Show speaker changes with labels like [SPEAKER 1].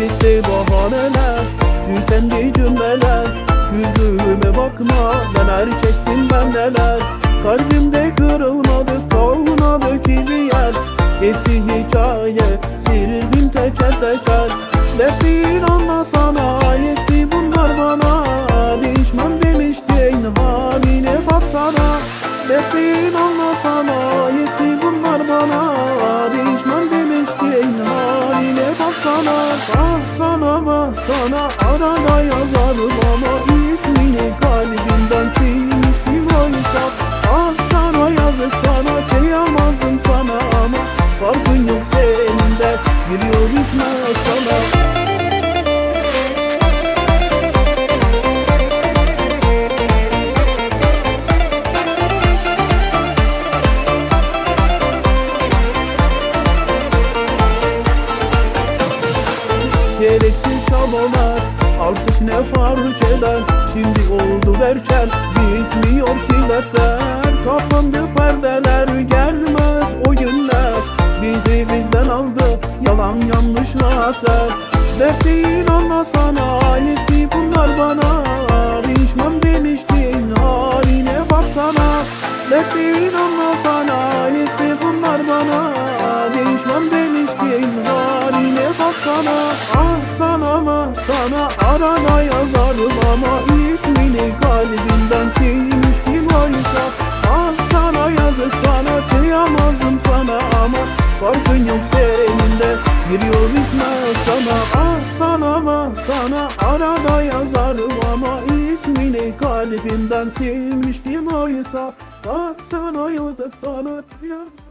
[SPEAKER 1] bitti bahaneler Tükendi cümleler Yüzüme bakma neler çektim ben neler. Kalbimde kırılmadı kalmadı ki bir yer. Eski hikaye sildim teker teker. Defin anlasana yetti bunlar bana. Pişman demiştin haline baksana. Defin anlasana yetti bunlar bana. Pişman demiştin haline Baksana baksana arada yazarım ama ismini kalbimden silmiştim oysa. Baksana yazık sana kıyamazdım sana ama Farkın yok senin de giriyor içme sana Gereksiz çabalar artık ne fark eder? Şimdi oldu derken bitmiyor ki dertler Kapandı perdeler gelmez o günler Bizi bizden aldı yalan yanlış vaatler Dertliğin anlasana yetti bunlar bana. Pişman demiştin haline baksana. Dertliğin anlasana yetti bunlar bana. Pişman demiştin haline baksana. sana arada yazarım ama ismini kalbimden silmiştim oysa. Ah sana yazık sana kıyamazdım sana ama Farkın yok senin de giriyor içme sana Ah sana ama sana. Arada yazarım ama ismini kalbimden silmiştim oysa. Ah sana yazık sana kıyamazdım